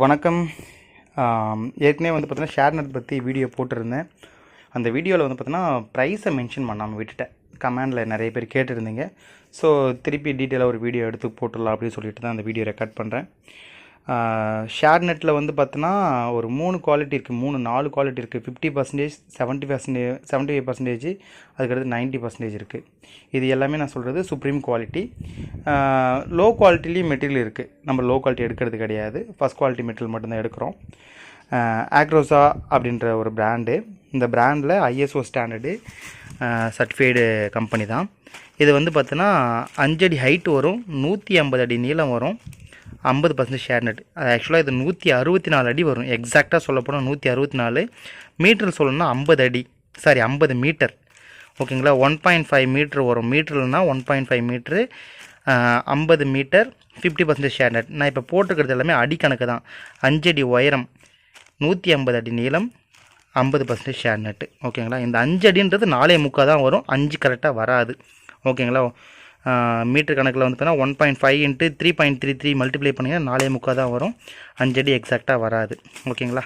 வணக்கம். ஏற்கனவே வந்து பார்த்தீங்கன்னா ஷேர்நட் பற்றி வீடியோ போட்டிருந்தேன். அந்த வீடியோவில் வந்து பார்த்தீங்கன்னா ப்ரைஸை மென்ஷன் பண்ணாமல் விட்டுட்டேன். கமெண்டில் நிறைய பேர் கேட்டிருந்தீங்க. ஸோ திருப்பி டீட்டெயிலாக ஒரு வீடியோ எடுத்து போட்டுடலாம் அப்படின்னு சொல்லிட்டு தான் அந்த வீடியோ ரெக்கார்ட் பண்ணுறேன் ஷேர் நெட்டில் வந்து பார்த்தீங்கன்னா ஒரு மூணு குவாலிட்டி இருக்குது மூணு நாலு குவாலிட்டி இருக்குது fifty percentage seventy percentage seventy five percentage அதுக்கடுத்து நைன்ட்டி பர்சன்டேஜ் இருக்குது இது எல்லாமே நான் சொல்கிறது சுப்ரீம் குவாலிட்டி லோ குவாலிட்டிலையும் மெட்டீரியல் இருக்குது நம்ம லோ குவாலிட்டி எடுக்கிறது கிடையாது. ஃபஸ்ட் குவாலிட்டி மெட்டீரியல் மட்டும்தான் எடுக்கிறோம். ஆக்ரோசா அப்படின்ற ஒரு பிராண்டு இந்த பிராண்டில் ஐஎஸ்ஓ ஸ்டாண்டர்டு சர்டிஃபைடு கம்பெனி தான். இது வந்து பார்த்தோன்னா அஞ்சடி ஹைட் வரும். நூற்றி ஐம்பது அடி நீளம் வரும். ஐம்பது பர்சன்ட் ஷேர் நெட் அது ஆக்சுவலாக இது நூற்றி அறுபத்தி நாலு அடி வரும். எக்ஸாக்டாக சொல்லப்போனால் நூற்றி அறுபத்தி நாலு. மீட்டர் சொல்லணும்னா ஐம்பது அடி. சாரி ஐம்பது மீட்டர் ஓகேங்களா ஒன் பாயிண்ட் ஃபைவ் மீட்ரு வரும். மீட்டர்னா ஒன் பாயிண்ட் ஃபைவ் மீட்ரு ஐம்பது metre fifty percentage shade net நான் இப்போ போட்டிருக்கிறது எல்லாமே அடி கணக்கு தான். அஞ்சடி உயரம் நூற்றி ஐம்பது அடி நீளம் ஐம்பது பர்சன்டேஜ் ஷேர் நெட்டு ஓகேங்களா இந்த அஞ்சு அடின்றது நாலே முக்கால் தான் வரும். அஞ்சு கரெக்டாக வராது. ஓகேங்களா மீட்டர் கணக்கில் வந்து பார்த்தீங்கன்னா one point five into three point three three multiply பண்ணிங்கன்னா நாலே முக்கால் தான் வரும். அஞ்சடி எக்ஸாக்டாக வராது. ஓகேங்களா?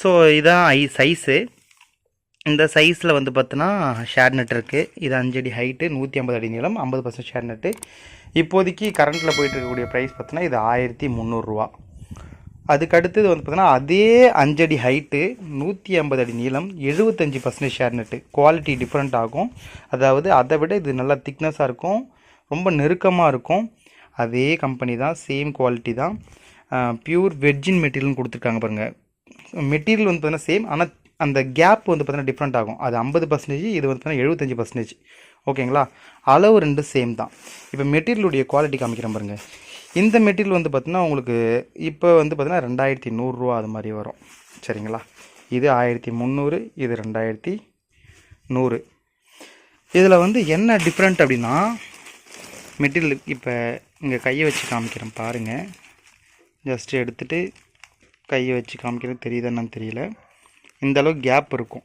ஸோ இதுதான் ஐ சைஸு இந்த சைஸில் வந்து பார்த்தோன்னா ஷேர் நெட் இருக்குது இது அஞ்சடி ஹைட்டு நூற்றி ஐம்பது அடி நீளம் ஐம்பது பர்சன்ட் ஷேர் நெட்டு இப்போதைக்கு கரண்ட்டில் போயிட்டு இருக்கக்கூடிய ப்ரைஸ் பார்த்தோன்னா இது ஆயிரத்தி முந்நூறுரூவா அதுக்கு அடுத்தது வந்து பார்த்தோன்னா அதே அஞ்சடி ஹைட்டு நூற்றி ஐம்பது அடி நீளம் எழுபத்தஞ்சி percentage shade net quality different ஆகும். அதாவது அதை விட இது நல்லா திக்னஸாக இருக்கும். ரொம்ப நெருக்கமாக இருக்கும். அதே கம்பெனி தான் சேம் குவாலிட்டி தான். பியூர் வெர்ஜின் மெட்டீரியல்னு கொடுத்துருக்காங்க பாருங்கள் மெட்டீரியல் வந்து பார்த்தீங்கன்னா சேம் ஆனால் அந்த கேப் வந்து பார்த்தீங்கன்னா டிஃப்ரெண்ட் ஆகும். அது ஐம்பது பர்சன்டேஜ் இது வந்து பார்த்தீங்கன்னா எழுபத்தஞ்சி பர்சன்டேஜ் ஓகேங்களா அளவு ரெண்டு சேம் தான். இப்போ மெட்டீரியலுடைய குவாலிட்டி காமிக்கிறேன் பாருங்கள் இந்த மெட்டீரியல் வந்து பார்த்தீங்கன்னா உங்களுக்கு இப்போ வந்து பார்த்தீங்கன்னா ரெண்டாயிரத்தி நூறுரூவா அது மாதிரி வரும். சரிங்களா? இது ஆயிரத்தி முந்நூறு இது ரெண்டாயிரத்தி நூறு. இதில் வந்து என்ன டிஃப்ரெண்ட் அப்படின்னா மெட்டீரியல் இப்போ இங்கே கையை வச்சு காமிக்கிறேன் பாருங்கள் ஜஸ்ட்டு எடுத்துகிட்டு கையை வச்சு காமிக்கிறது தெரியுதா என்னன்னு தெரியல. இந்தளவுக்கு கேப் இருக்கும்.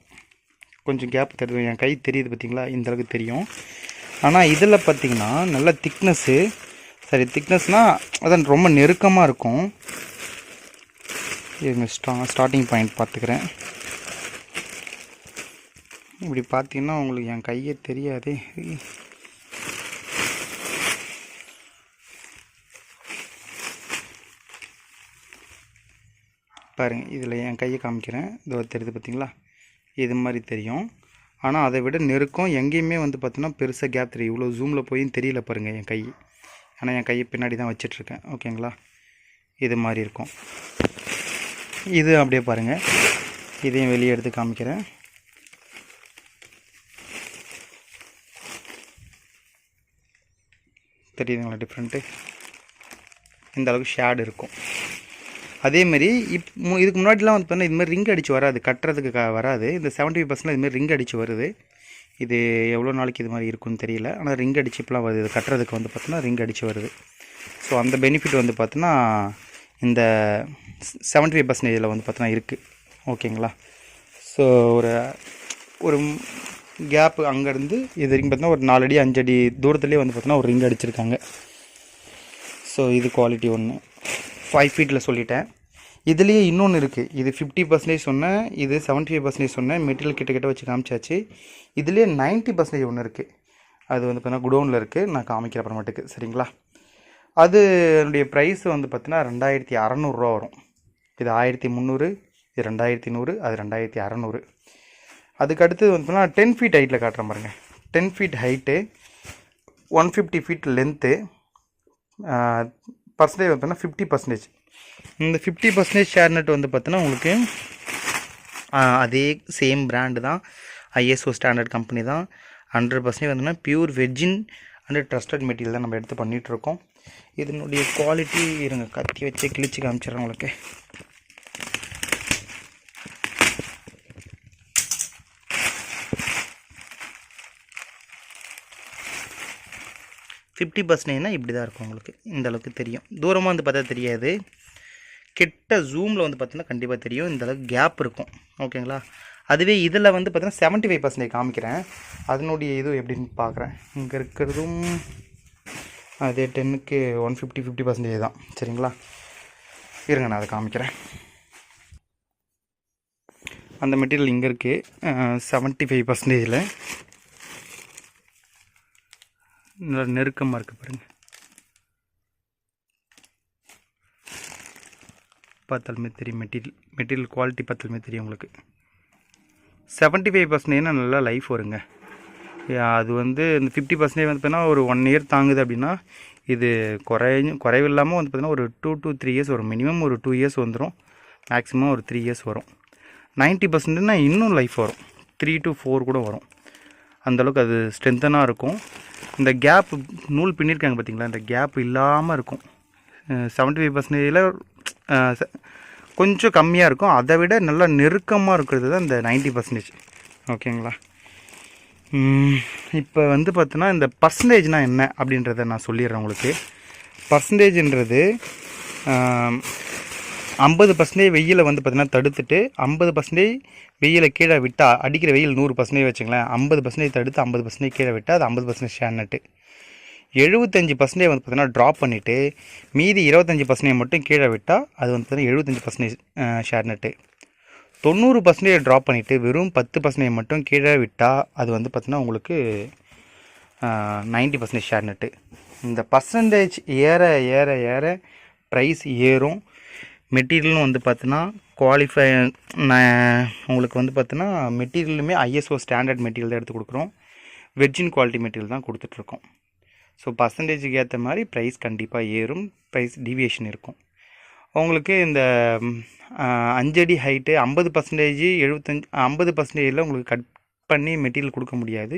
கொஞ்சம் கேப் தெரியுது. என் கை தெரியுது பார்த்தீங்களா இந்த அளவுக்கு தெரியும். ஆனால் இதில் பார்த்திங்கன்னா நல்ல திக்னஸ்ஸு சரி திக்னஸ்னால் அதான் ரொம்ப நெருக்கமாக இருக்கும். இவங்க ஸ்டா ஸ்டார்டிங் பாயிண்ட் பார்த்துக்கிறேன் இப்படி பார்த்தீங்கன்னா உங்களுக்கு என் கையே தெரியாதே. பாருங்க இதில் என் கையை காமிக்கிறேன். இதோ தெரியுது பார்த்தீங்களா இது மாதிரி தெரியும். ஆனால் அதை விட நெருக்கம் எங்கேயுமே வந்து பார்த்தோன்னா பெருசாக கேப் தெரியும் இவ்வளோ ஜூமில் போயும் தெரியல பாருங்கள் என் கை. ஆனால் என் கையை பின்னாடி தான் வச்சிட்ருக்கேன். ஓகேங்களா இது மாதிரி இருக்கும். இது அப்படியே பாருங்கள் இதையும் வெளியே எடுத்து காமிக்கிறேன். தெரியுதுங்களா டிஃப்ரெண்ட்டு இந்த அளவுக்கு ஷேடு இருக்கும். அதேமாரி இப் இதுக்கு முன்னாடிலாம் வந்து பார்த்தீங்கன்னா இதுமாதிரி ரிங் அடித்து வராது. கட்டுறதுக்கு க வராது. இந்த செவன்ட்டி ஃபைவ் பர்சன்ட் இதுமாதிரி ரிங் அடித்து வருது. இது எவ்வளோ நாளைக்கு இது மாதிரி இருக்குன்னு தெரியல. ஆனால் ரிங் அடிச்சு இப்போலாம் வருது. இது கட்டுறதுக்கு வந்து பார்த்தோன்னா ரிங் அடித்து வருது. ஸோ அந்த பெனிஃபிட் வந்து பார்த்தீங்கன்னா இந்த செவன்ட்டி ஃபைவ் பர்சன்டேஜில் வந்து பார்த்தோன்னா இருக்குது ஓகேங்களா ஸோ ஒரு ஒரு கேப்பு அங்கேருந்து இது ரிங் பார்த்தீங்கன்னா ஒரு நாலடி அஞ்சடி தூரத்துலேயே வந்து பார்த்தோன்னா ஒரு ரிங் அடிச்சிருக்காங்க. ஸோ இது குவாலிட்டி ஒன்று ஃபைவ் ஃபீட்டில் சொல்லிட்டேன். இதுலேயே இன்னொன்று இருக்குது இது ஃபிஃப்டி பர்சன்டேஜ் சொன்னேன் இது செவன்ட்டி ஃபைவ் பர்சன்டேஜ் சொன்னேன் மெட்டீரியல் கிட்ட கிட்ட வச்சு காமிச்சாச்சு. இதுலேயே நைன்ட்டி பர்சன்டேஜ் ஒன்று இருக்குது அது வந்து பார்த்தீங்கன்னா குடோனில் இருக்குது நான் காமிக்கிற அப்புறமேட்டுக்கு. சரிங்களா? அதனுடைய ப்ரைஸ் வந்து பார்த்தீங்கன்னா ரெண்டாயிரத்தி அறநூறுரூவா வரும். இது ஆயிரத்தி முந்நூறு இது ரெண்டாயிரத்தி நூறு அது ரெண்டாயிரத்தி அறநூறு. அதுக்கு அடுத்து வந்து பார்த்தீங்கன்னா டென் ஃபீட் ஹைட்டில் காட்டுறேன் பாருங்கள் ten feet height one fifty feet length percentage வந்து பார்த்தீங்கன்னா ஃபிஃப்டி பர்சன்டேஜ் இந்த ஃபிஃப்டி பர்சன்டேஜ் ஷேர் நெட் வந்து பார்த்தீங்கன்னா உங்களுக்கு அதே சேம் பிராண்டு தான் ஐஎஸ்ஓ ஸ்டாண்டர்ட் கம்பெனி தான். ஹண்ட்ரட் பர்சன்டேஜ் வந்துன்னா pure virgin and trusted material தான் நம்ம எடுத்து பண்ணிகிட்ருக்கோம் இதனுடைய குவாலிட்டி இருங்க கத்தி வச்சு கிழிச்சு காமிச்சிடறேன் உங்களுக்கு. ஃபிஃப்டி பர்சன்டேஜ்னால் இப்படி தான் இருக்கும் உங்களுக்கு. இந்த அளவுக்கு தெரியும். தூரமாக வந்து பார்த்தா தெரியாது. கிட்ட ஜூமில் வந்து பார்த்தீங்கன்னா கண்டிப்பாக தெரியும். இந்த அளவுக்கு கேப் இருக்கும். ஓகேங்களா அதுவே இதில் வந்து பார்த்தீங்கன்னா செவன்ட்டி ஃபைவ் பர்சன்டேஜ் காமிக்கிறேன். அதனுடைய இது எப்படின்னு பார்க்குறேன். இங்கே இருக்கிறதும் அதே டென்னுக்கு ஒன் ஃபிஃப்டி ஃபிஃப்டி பர்சன்டேஜ் தான். சரிங்களா? இருங்க நான் அதை காமிக்கிறேன். அந்த மெட்டீரியல் இங்கே இருக்குது செவன்ட்டி ஃபைவ் பர்சன்டேஜில் நல்லா நெருக்கமாக இருக்குது பாருங்கள் பார்த்தாலுமே தெரியும் மெட்டீரியல் மெட்டீரியல் குவாலிட்டி பார்த்தாலுமே தெரியும் உங்களுக்கு. செவன்ட்டி ஃபைவ் பர்சன்டேஜ்னா நல்லா லைஃப் வருங்க. அது வந்து இந்த ஃபிஃப்டி பர்சன்டேஜ் வந்து பார்த்தீங்கன்னா ஒரு ஒன் இயர் தாங்குது அப்படின்னா இது குறையும் குறைவில்லாமல் வந்து பார்த்திங்கன்னா ஒரு டூ டு த்ரீ இயர்ஸ் வரும். மினிமம் ஒரு டூ இயர்ஸ் வந்துடும் மேக்ஸிமம் ஒரு த்ரீ இயர்ஸ் வரும். நைன்ட்டி பர்சன்ட்னா இன்னும் லைஃப் வரும். த்ரீ டு ஃபோர் கூட வரும். அந்தளவுக்கு அது ஸ்ட்ரென்த்தனாக இருக்கும். இந்த கேப் நூல் பின்னிருக்காங்க பார்த்தீங்களா இந்த கேப் இல்லாமல் இருக்கும். செவன்ட்டி ஃபைவ் பர்சன்டேஜில் கொஞ்சம் கம்மியாக இருக்கும். அதை விட நல்லா நெருக்கமாக இருக்கிறது தான் இந்த நைன்ட்டி பர்சன்டேஜ் ஓகேங்களா? இப்போ வந்து பார்த்தோன்னா இந்த பர்சன்டேஜ்னால் என்ன அப்படின்றத நான் சொல்லிடுறேன் உங்களுக்கு. பர்சன்டேஜ்ன்றது ஐம்பது பர்சன்டேஜ் வெயிலை வந்து பார்த்தீங்கன்னா தடுத்துட்டு ஐம்பது பர்சன்டேஜ் வெயிலை கீழே விட்டால் அடிக்கிற வெயில் நூறு பர்சன்டேஜ் வச்சுங்களேன் ஐம்பது பர்சன்டேஜ் தடுத்து ஐம்பது பர்சன்டேஜ் கீழே விட்டால் அது ஐம்பது பர்சன்டேஜ் ஷேர் நட்டு எழுபத்தஞ்சு பர்சன்டேஜ் வந்து பார்த்தீங்கன்னா ட்ராப் பண்ணிவிட்டு மீதி இருபத்தஞ்சி பர்சன்டேஜ் மட்டும் கீழே விட்டால் அது வந்து பார்த்தீங்கன்னா எழுபத்தஞ்சி பர்சன்டேஜ் ஷேர் நட்டு தொண்ணூறு பர்சன்டேஜ் ட்ராப் பண்ணிவிட்டு வெறும் பத்து பர்சன்டேஜ் மட்டும் கீழே விட்டால் அது வந்து பார்த்திங்கன்னா உங்களுக்கு நைன்ட்டி பர்சன்டேஜ் ஷேர் நட்டு இந்த பர்சன்டேஜ் ஏற ஏற ஏற ப்ரைஸ் ஏறும். மெட்டீரியலும் வந்து பார்த்தீங்கன்னா குவாலிஃபை உங்களுக்கு வந்து பார்த்தீங்கன்னா மெட்டீரியலுமே ஐஎஸ்ஓ ஸ்டாண்டர்ட் மெட்டீரியல் தான் எடுத்து கொடுக்குறோம். வெர்ஜின் குவாலிட்டி மெட்டீரியல் தான் கொடுத்துட்ருக்கோம். ஸோ பர்சன்டேஜுக்கு ஏற்ற மாதிரி ப்ரைஸ் கண்டிப்பாக ஏறும். ப்ரைஸ் டிவியேஷன் இருக்கும். உங்களுக்கு இந்த அஞ்சடி ஹைட்டு ஐம்பது பர்சன்டேஜ் எழுபத்தஞ்சி ஐம்பது பர்சன்டேஜில் உங்களுக்கு கட் பண்ணி மெட்டீரியல் கொடுக்க முடியாது.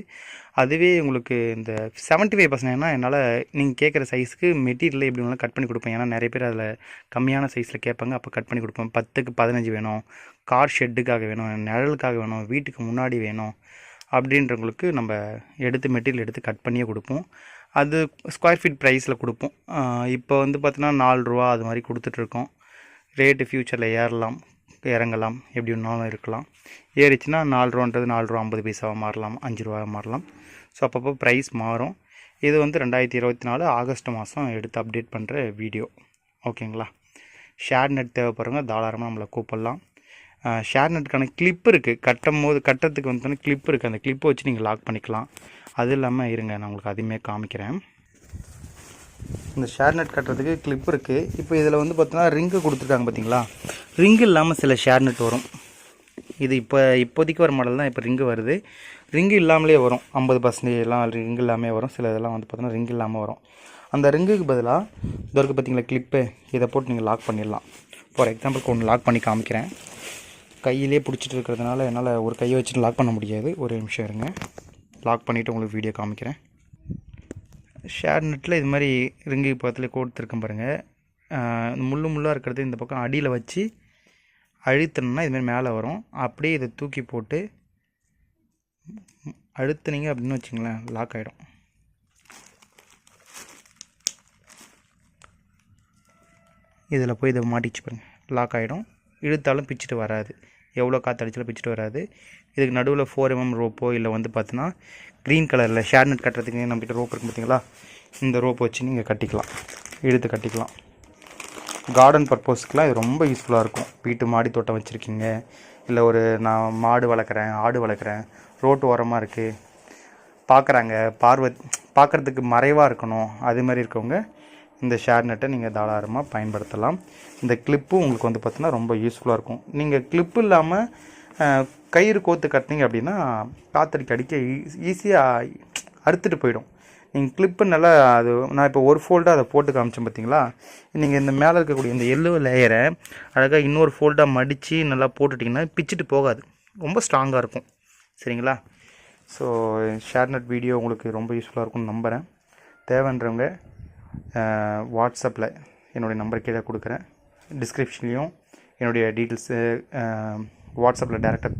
அதுவே உங்களுக்கு இந்த செவன்ட்டி ஃபைவ் பர்சன்டேஜ்னா என்னால் நீங்கள் கேட்குற சைஸ்க்கு மெட்டீரியல் எப்படி வேணாலும் கட் பண்ணி கொடுப்பேன். ஏன்னா நிறைய பேர் அதில் கம்மியான சைஸில் கேட்பாங்க. அப்போ கட் பண்ணி கொடுப்பேன். பத்துக்கு பதினஞ்சு வேணும். கார் ஷெட்டுக்காக வேணும். நிழலுக்காக வேணும். வீட்டுக்கு முன்னாடி வேணும். அப்படின்றவங்களுக்கு நம்ம எடுத்து மெட்டீரியல் எடுத்து கட் பண்ணியே கொடுப்போம். அது ஸ்கொயர் ஃபீட் ப்ரைஸில் கொடுப்போம். இப்போ வந்து பார்த்தீங்கன்னா நாலு ரூபா அது மாதிரி கொடுத்துட்ருக்கோம் ரேட்டு ஃப்யூச்சரில் ஏறலாம். இறங்கலாம் எப்படி வேணாலும் இருக்கலாம். ஏறிச்சுன்னா நாலு ரூபான்றது நாலு ரூபா ஐம்பது பைசாவாக மாறலாம் அஞ்சு ரூபாவாக மாறலாம். ஸோ அப்பப்போ ப்ரைஸ் மாறும். இது வந்து ரெண்டாயிரத்தி இருபத்தி நாலு ஆகஸ்ட் மாதம் எடுத்து அப்டேட் பண்ணுற வீடியோ ஓகேங்களா ஷேர் நெட் தேவைப்படுறவங்க தாராளமாக நம்மளை கூப்பிடலாம். ஷேர் நெட்டுக்கான கிளிப் இருக்குது கட்டும் போது கட்டுறதுக்கு வந்து கிளிப் இருக்குது அந்த கிளிப்பை வச்சு நீங்கள் லாக் பண்ணிக்கலாம். அது இல்லாமல் இருங்க நான் உங்களுக்கு அதையுமே காமிக்கிறேன். இந்த ஷேர் நெட் கட்டுறதுக்கு கிளிப் இருக்குது இப்போ இதில் வந்து பார்த்தீங்கன்னா ரிங்கு கொடுத்துருக்காங்க பார்த்தீங்களா ரிங்கு இல்லாமல் சில ஷேர் நெட் வரும். இது இப்போ இப்போதைக்கு வர மாடல் தான் இப்போ ரிங்கு வருது. ரிங்கு இல்லாமலே வரும். ஐம்பது பர்சன்டேஜ் எல்லாம் ரிங்கு இல்லாமல் வரும். சில இதெல்லாம் வந்து பார்த்தீங்கன்னா ரிங்கு இல்லாமல் வரும். அந்த ரிங்குக்கு பதிலாக இது இருக்குது பார்த்தீங்களா கிளிப்பு இதை போட்டு நீங்கள் லாக் பண்ணிடலாம். ஃபார் எக்ஸாம்பிளுக்கு ஒன்று லாக் பண்ணி காமிக்கிறேன். கையிலே பிடிச்சிட்டு இருக்கிறதுனால என்னால் ஒரு கையை வச்சுட்டு லாக் பண்ண முடியாது. ஒரு நிமிஷம் இருங்க. லாக் பண்ணிவிட்டு உங்களுக்கு வீடியோ காமிக்கிறேன். ஷேர் நெட்டில் இது மாதிரி ரிங்கி பக்கத்தில் கொடுத்துருக்கேன் பாருங்கள் முள்ளு முள்ளாக இருக்கிறது இந்த பக்கம் அடியில் வச்சு அழுத்தணும்னா இதுமாரி மேலே வரும். அப்படியே இதை தூக்கி போட்டு அழுத்துனீங்க அப்படின்னு வச்சுங்களேன் லாக் ஆகிடும் இதில் போய் இதை மாட்டிச்சு பாருங்க லாக் ஆகிடும் இழுத்தாலும் பிச்சுட்டு வராது. எவ்வளோ காற்று அடிச்சாலும் பிச்சுட்டு வராது. இதுக்கு நடுவில் ஃபோர் எம்எம் ரோப்போ இல்லை வந்து பார்த்தீங்கன்னா க்ரீன் கலரில் ஷேர் நெட் கட்டுறதுக்கு நம்மகிட்ட ரோப் இருக்குது பார்த்தீங்களா? இந்த ரோப் வச்சு நீங்கள் கட்டிக்கலாம். இழுத்து கட்டிக்கலாம். கார்டன் பர்பஸ்க்குலாம் இது ரொம்ப யூஸ்ஃபுல்லாக இருக்கும். வீட்டு மாடி தோட்டம் வச்சுருக்கீங்க. இல்லை ஒரு நான் மாடு வளர்க்குறேன் ஆடு வளர்க்குறேன். ரோட்டு ஓரமாக இருக்குது பார்க்குறாங்க பார்வை பார்க்குறதுக்கு மறைவாக இருக்கணும். அது மாதிரி இருக்கவங்க இந்த ஷேர் நெட்டை நீங்கள் தாராளமாக பயன்படுத்தலாம். இந்த கிளிப்பும் உங்களுக்கு வந்து பார்த்தீங்கன்னா ரொம்ப யூஸ்ஃபுல்லாக இருக்கும். நீங்கள் கிளிப்பு இல்லாமல் கயிறு கோத்து கட்டினீங்க அப்படின்னா காத்தடிக்க அடிக்க ஈஸியாக அறுத்துட்டு போயிடும். நீங்கள் கிளிப்பு நல்லா அது நான் இப்போ ஒரு ஃபோல்டாக அதை போட்டு காமிச்சேன் பார்த்தீங்களா நீங்கள் இந்த மேலே இருக்கக்கூடிய இந்த எல்லோ லேயரை அழகாக இன்னொரு ஃபோல்டாக மடித்து நல்லா போட்டுட்டிங்கன்னா பிச்சுட்டு போகாது. ரொம்ப ஸ்ட்ராங்காக இருக்கும். சரிங்களா? ஸோ ஷேர் வீடியோ உங்களுக்கு ரொம்ப யூஸ்ஃபுல்லாக இருக்கும்னு நம்புகிறேன் தேவைன்றவங்க வாட்ஸ்அப்பில் என்னுடைய நம்பர் கீழே கொடுக்குறேன். டிஸ்கிரிப்ஷன்லேயும் என்னுடைய டீட்டெயில்ஸு வாட்ஸ்அப்பில் டேரெக்டாக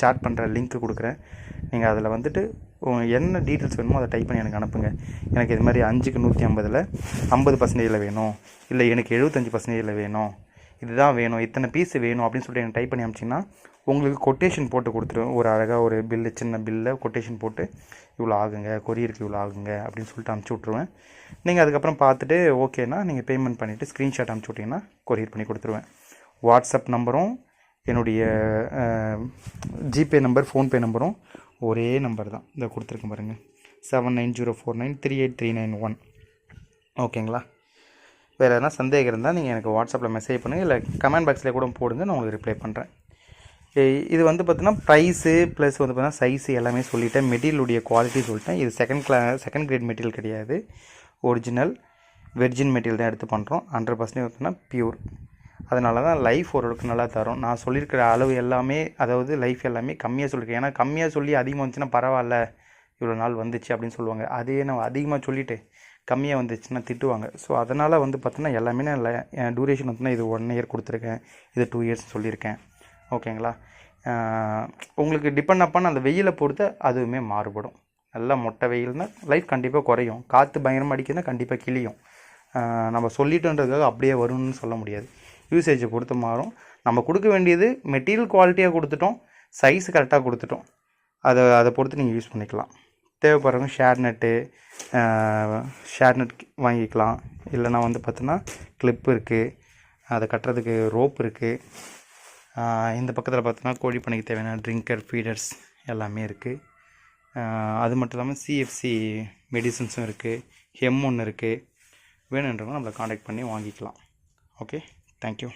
சேட் பண்ணுற லிங்க்கு கொடுக்குறேன். நீங்கள் அதில் வந்துட்டு என்ன டீட்டெயில்ஸ் வேணுமோ அதை டைப் பண்ணி எனக்கு அனுப்புங்க. எனக்கு இது மாதிரி அஞ்சுக்கு நூற்றி ஐம்பதில் ஐம்பது பர்சன்டேஜில் வேணும். இல்லை எனக்கு எழுபத்தஞ்சி பர்சன்டேஜில் வேணும். இதுதான் வேணும். இத்தனை பீஸ் வேணும் அப்படின்னு சொல்லிட்டு எனக்கு டைப் பண்ணி அமிச்சிங்கன்னா உங்களுக்கு கொட்டேஷன் போட்டு கொடுத்துருவேன். ஒரு அழகாக ஒரு பில்லு சின்ன பில்லை கொட்டேஷன் போட்டு இவ்வளோ ஆகுங்க கொரியருக்கு இவ்வளோ ஆகுங்க அப்படின்னு சொல்லிட்டு அமுச்சு விட்ருவேன் நீங்கள் அதுக்கப்புறம் பார்த்துட்டு ஓகேனா நீங்கள் பேமெண்ட் பண்ணிவிட்டு ஸ்க்ரீன்ஷாட் அமுச்சு விட்டிங்கன்னா கொரியர் பண்ணி கொடுத்துருவேன். வாட்ஸ்அப் நம்பரும் என்னுடைய ஜிபே நம்பர் ஃபோன்பே நம்பரும் ஒரே நம்பர் தான். இதை கொடுத்துருக்கேன் பாருங்கள் seven nine zero four nine three eight three nine one. ஓகேங்களா? வேறு எதனா சந்தேகம் இருந்தால் நீங்கள் எனக்கு வாட்ஸ்அப்பில் மெசேஜ் பண்ணுங்கள் இல்லை கமெண்ட் பாக்ஸில் கூட போடுங்க நான் உங்களுக்கு ரிப்ளை பண்ணுறேன் இது வந்து பார்த்தீங்கன்னா ப்ரைஸு ப்ளஸ் வந்து பார்த்தீங்கன்னா சைஸு எல்லாமே சொல்லிட்டேன். மெட்டீரியலுடைய குவாலிட்டி சொல்லிட்டேன். இது செகண்ட் கிளா செகண்ட் கிரேட் மெட்டீரியல் கிடையாது. ஒரிஜினல் வெர்ஜின் மெட்டீரியல் தான் எடுத்து பண்ணுறோம் ஹண்ட்ரட் பர்சன்டேஜ் பார்த்தீங்கன்னா பியூர் அதனால தான் லைஃப் ஓரளவுக்கு நல்லா தரும். நான் சொல்லியிருக்கிற அளவு எல்லாமே அதாவது லைஃப் எல்லாமே கம்மியாக சொல்லியிருக்கேன் ஏன்னா கம்மியாக சொல்லி அதிகமாக வந்துச்சுன்னா பரவாயில்ல. இவ்வளோ நாள் வந்துச்சு அப்படின்னு சொல்லுவாங்க. அதே நான் அதிகமாக சொல்லிவிட்டு கம்மியாக வந்துச்சுன்னா திட்டுவாங்க. ஸோ அதனால் வந்து பார்த்தீங்கன்னா எல்லாமே நான் டூரேஷன் வந்துன்னா இது ஒன் இயர் கொடுத்துருக்கேன். இது டூ இயர்ஸ் சொல்லியிருக்கேன். ஓகேங்களா உங்களுக்கு டிபெண்ட் அப்பான் அந்த வெயிலை பொறுத்து அதுவுமே மாறுபடும். நல்லா மொட்டை வெயில்னால் லைஃப் கண்டிப்பாக குறையும். காற்று பயங்கரமாக அடிக்குதுன்னா கண்டிப்பாக கிளியும் நம்ம சொல்லிட்டோன்றதுக்காக அப்படியே வரும்னு சொல்ல முடியாது. யூசேஜை பொறுத்து மாறும். நம்ம கொடுக்க வேண்டியது மெட்டீரியல் குவாலிட்டியாக கொடுத்துட்டோம். சைஸ் கரெக்டாக கொடுத்துட்டோம். அதை அதை பொறுத்து நீங்கள் யூஸ் பண்ணிக்கலாம். தேவைப்படுறவங்க ஷேர் நெட்டு ஷேர் நெட் வாங்கிக்கலாம். இல்லைனா வந்து பார்த்தோன்னா கிளிப்பு இருக்குது அதை கட்டுறதுக்கு ரோப் இருக்குது இந்த பக்கத்தில் பார்த்தோன்னா கோழி பண்ணைக்கு தேவையான ட்ரிங்கர் ஃபீடர்ஸ் எல்லாமே இருக்குது அது மட்டும் இல்லாமல் சிஎஃப்சி மெடிசன்ஸும் இருக்குது ஹெம் ஒன்று இருக்குது வேணுன்றவங்க நம்மளை காண்டாக்ட் பண்ணி வாங்கிக்கலாம். Okay Thank you.